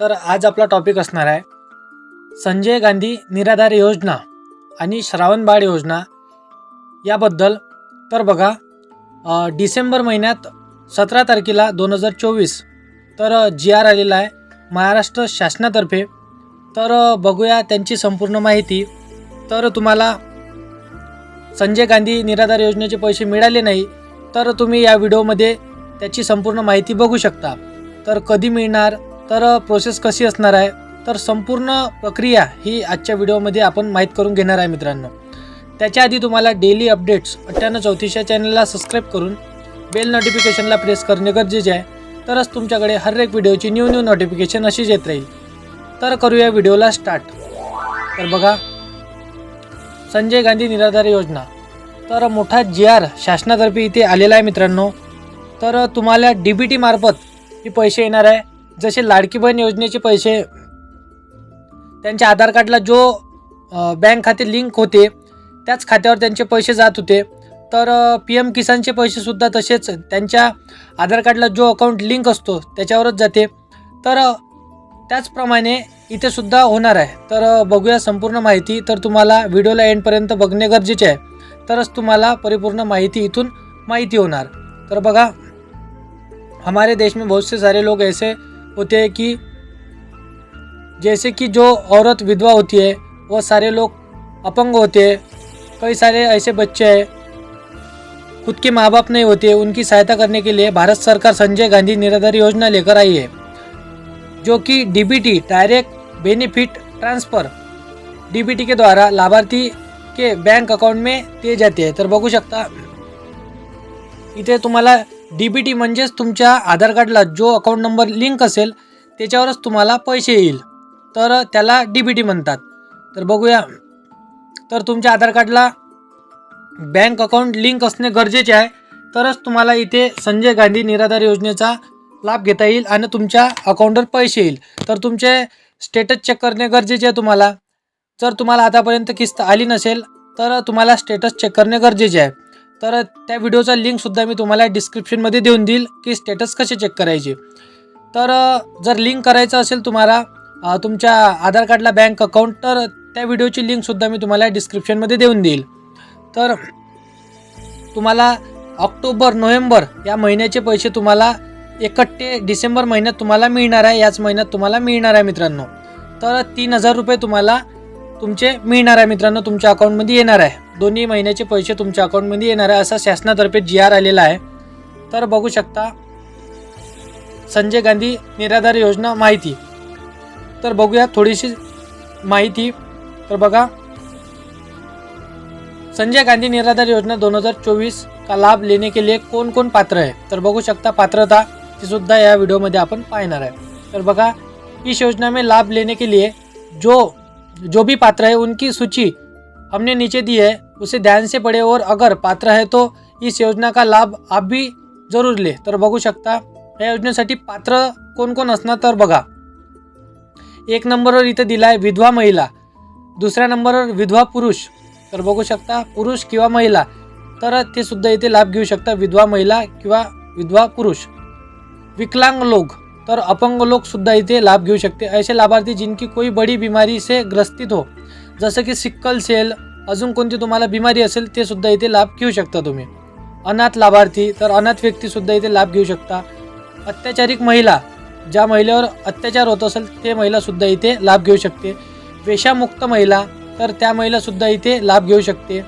तर आज आपला टॉपिक असणार आहे संजय गांधी निराधार योजना आणि श्रावणबाळ योजना याबद्दल. तर बघा डिसेंबर महिन्यात सतरा तारखेला दोन हजार चोवीस तर जी आर आलेला आहे महाराष्ट्र शासनातर्फे. तर बघूया त्यांची संपूर्ण माहिती. तर तुम्हाला संजय गांधी निराधार योजनेचे पैसे मिळाले नाही तर तुम्ही या व्हिडिओमध्ये त्याची संपूर्ण माहिती बघू शकता. तर कधी मिळणार तर प्रोसेस कशी असणार आहे? तर संपूर्ण प्रक्रिया ही आजच्या व्हिडिओमध्ये आपण माहीत करून घेणार आहे मित्रांनो. त्याच्या आधी तुम्हाला डेली अपडेट्स अठ्ठ्याण्णव चौतीस चॅनलला सबस्क्राईब करून बेल नोटिफिकेशनला प्रेस करणे गरजेचे आहे. तरच तुमच्याकडे हर एक व्हिडिओची न्यू न्यू नोटिफिकेशन अशीच येत राहील. तर करूया व्हिडिओला स्टार्ट तर बघा संजय गांधी निराधार योजना. तर मोठा जी आर शासनातर्फे इथे आलेला आहे मित्रांनो. तर तुम्हाला डी बी टीमार्फत हे पैसे येणार आहे. जसे लाडकी बहीण योजनेचे पैसे त्यांच्या आधार कार्डला जो बँक खाते लिंक होते त्याच खात्यावर त्यांचे पैसे जात होते. तर पी एम किसानचे पैसेसुद्धा तसेच त्यांच्या आधार कार्डला जो अकाउंट लिंक असतो त्याच्यावरच जाते. तर त्याचप्रमाणे इथेसुद्धा होणार आहे. तर बघूया संपूर्ण माहिती. तर तुम्हाला व्हिडिओला एंडपर्यंत बघणे गरजेचे आहे. तरच तुम्हाला परिपूर्ण माहिती इथून माहिती होणार. तर बघा हमारे देश में बहुत से सारे लोग ऐसे होते हैं कि जैसे कि जो औरत विधवा होती है, वो सारे लोग अपंग होते हैं। कई सारे ऐसे बच्चे हैं, खुद के माँ बाप नहीं होते, उनकी सहायता करने के लिए भारत सरकार संजय गांधी निराधार योजना लेकर आई है, जो कि DBT, direct benefit transfer, DBT के द्वारा लाभार्थी के बैंक अकाउंट में दिए जाते हैं। तर बघू शकता, इथे तुम्हाला डी बी टी म्हणजेच तुमच्या आधार कार्डला जो अकाउंट नंबर लिंक असेल त्याच्यावरच तुम्हाला पैसे येईल. तर त्याला डी बी टी म्हणतात. तर बघूया. तर तुमच्या आधार कार्डला बँक अकाउंट लिंक असणे गरजेचे आहे. तरच तुम्हाला इथे संजय गांधी निराधार योजनेचा लाभ घेता येईल आणि तुमच्या अकाउंटवर पैसे येईल. तर तुमचे स्टेटस चेक करणे गरजेचे आहे तुम्हाला. जर तुम्हाला आतापर्यंत किस्त आली नसेल तर तुम्हाला स्टेटस चेक करणे गरजेचे आहे. तर त्या व्हिडिओचा लिंकसुद्धा मी तुम्हाला डिस्क्रिप्शनमध्ये देऊन देईल की स्टेटस कसे चेक करायचे. तर जर लिंक करायचं असेल तुम्हाला तुमच्या आधार कार्डला बँक अकाउंट तर त्या व्हिडिओची लिंकसुद्धा मी तुम्हाला डिस्क्रिप्शनमध्ये देऊन देईल. तर तुम्हाला ऑक्टोबर नोव्हेंबर या महिन्याचे पैसे तुम्हाला एकट्टे डिसेंबर महिन्यात तुम्हाला मिळणार आहे याच महिन्यात तुम्हाला मिळणार आहे मित्रांनो. तर तीन हजार रुपये तुम्हाला तुमचे मिळणार आहे मित्रांनो तुमच्या अकाउंटमध्ये येणार आहे. दोन्ही महिन्याचे पैसे तुमच्या अकाउंटमध्ये येणार आहे असा शासनातर्फे जी आर आलेला आहे. तर बघू शकता संजय गांधी निराधार योजना माहिती. तर बघूया थोडीशी माहिती. तर बघा संजय गांधी निराधार योजना 2024 का लाभ लेने के लिए कौन कौन पात्र है तर बघू शकता पात्रता ती सुद्धा या व्हिडिओमध्ये आपण पाहणार आहे. तर बघा इस योजना में लाभ लेने के लिए जो जो भी पात्र है उनकी सूची हमने नीचे दी है उसे ध्यान से पढ़े और अगर पात्र है तो इस योजना का लाभ आप भी जरूर ले। तर बघू शकता या योजनेसाठी पात्र कोण कोण असणार तर बघा। एक नंबरवर इथं दिला आहे विधवा महिला दुसऱ्या नंबरवर विधवा पुरुष। तर बघू शकता पुरुष किंवा महिला तर ते सुद्धा इथे लाभ घेऊ शकता विधवा महिला किंवा विधवा पुरुष। विकलांग लोग तर अपंग लोकसुद्धा इथे लाभ घेऊ शकते. असे लाभार्थी जिनकी कोई बड़ी बीमारी से ग्रस्तित हो जसं की सिक्कल सेल अजून कोणती तुम्हाला बिमारी असेल ते सुद्धा इथे लाभ घेऊ शकता तुम्ही. अनाथ लाभार्थी तर अनाथ व्यक्ती सुद्धा इथे लाभ घेऊ शकता. अत्याचारिक महिला ज्या महिलेवर अत्याचार होत असेल ते महिला सुद्धा इथे लाभ घेऊ शकते. वेशामुक्त महिला तर त्या महिला सुद्धा इथे लाभ घेऊ शकते.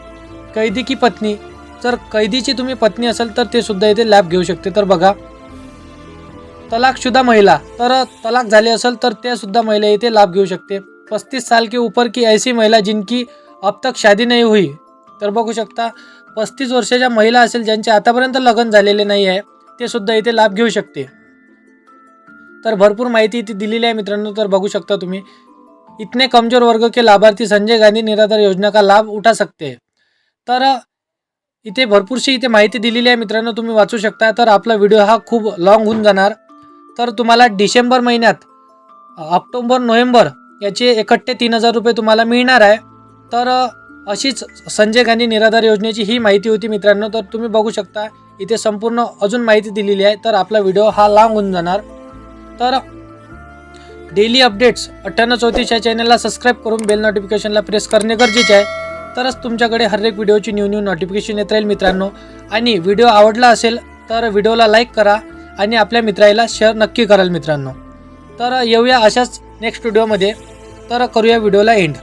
कैदी की पत्नी जर कैदीची तुम्ही पत्नी असेल तर ते सुद्धा इथे लाभ घेऊ शकते. तर बघा तलाकशुदा महिला. तर तलाक झाली असेल तर त्या सुद्धा महिला इथे लाभ घेऊ शकते. पस्तीस साल के ऊपर की ऐसी महिला जिनकी अब तक शादी नाही हुई. तर बघू शकता पस्तीस वर्षाच्या महिला असेल ज्यांचे आतापर्यंत लग्न झालेले नाही आहे ते सुद्धा इथे लाभ घेऊ शकते. तर भरपूर माहिती इथे दिलेली आहे मित्रांनो तर बघू शकता तुम्ही. इतने कमजोर वर्ग के लाभार्थी संजय गांधी निराधार योजना का लाभ उठा सकते. तर इथे भरपूरशी इथे माहिती दिलेली आहे मित्रांनो तुम्ही वाचू शकता. तर आपला व्हिडिओ हा खूप लाँग होऊन जाणार. तर तुम्हाला डिसेंबर महिन्यात ऑक्टोंबर नोव्हेंबर याचे एकट्टे तीन हजार रुपये तुम्हाला मिळणार आहे. तर अशीच संजय गांधी निराधार योजनेची ही माहिती होती मित्रांनो. तर तुम्ही बघू शकता इथे संपूर्ण अजून माहिती दिलेली आहे. तर आपला व्हिडिओ हा लांब होऊन जाणार. तर डेली अपडेट्स अठ्ठ्याण्णव चौतीस या चॅनलला सबस्क्राईब करून बेल नोटिफिकेशनला प्रेस करणे गरजेचे आहे. तरच तुमच्याकडे हर एक व्हिडिओची न्यू न्यू नोटिफिकेशन येत राहील मित्रांनो. आणि व्हिडिओ आवडला असेल तर व्हिडिओला लाईक करा. आणि आपल्या मित्राला शेअर नक्की कराल मित्रांनो. तर येऊया अशाच नेक्स्ट व्हिडिओमध्ये तर करूया व्हिडिओला एंड